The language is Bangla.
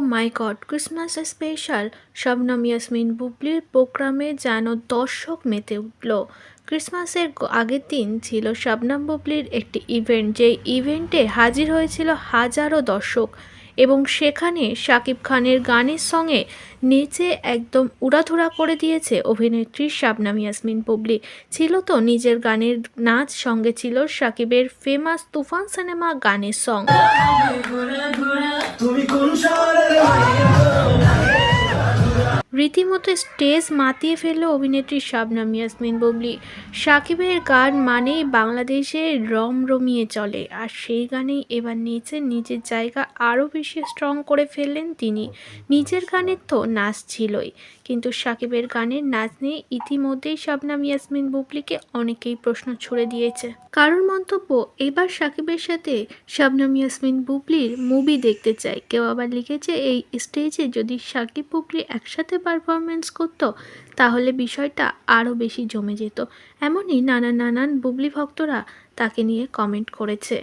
My god Christmas special Shabnam Yasmin বুবলির প্রোগ্রামে যেন দর্শক মেতে উঠল। ক্রিসমাসের আগের দিন ছিল শবনম বুবলির একটি ইভেন্ট যে ইভেন্টে হাজির হয়েছিল হাজারো দর্শক। এবং সেখানে শাকিব খানের গানের সঙ্গে নেচে একদম উড়াধুরা করে দিয়েছে অভিনেত্রী শাবনাম ইয়াসমিন বুবলি ছিল তো নিজের গানের নাচ সঙ্গে ছিল শাকিবের ফেমাস তুফান সিনেমা গানের সং রীতিমতো স্টেজ মাতিয়ে ফেলল অভিনেত্রী শাবনাম ইয়াসমিন বুবলি। সাকিবের গান মানেই বাংলাদেশে রম রমিয়ে চলে, আর সেই গানেই এবার নেচে নিজের জায়গা আরও বেশি স্ট্রং করে ফেললেন তিনি। নিজের গানের তো নাচ ছিলই, কিন্তু সাকিবের গানের নাচ নিয়ে ইতিমধ্যেই শাবনাম ইয়াসমিন বুবলিকে অনেকেই প্রশ্ন ছুড়ে দিয়েছে। কারোর মন্তব্য? এবার সাকিবের সাথে শাবনাম ইয়াসমিন বুবলির মুভি দেখতে চাই। কেউ আবার লিখেছে, এই স্টেজে যদি সাকিব, বুবলি একসাথে পারফরমেন্স করত, তাহলে বিষয়টা আরও বেশি জমে যেত। এমনই নানা নানান বুবলি ভক্তরা তাকে নিয়ে কমেন্ট করেছে।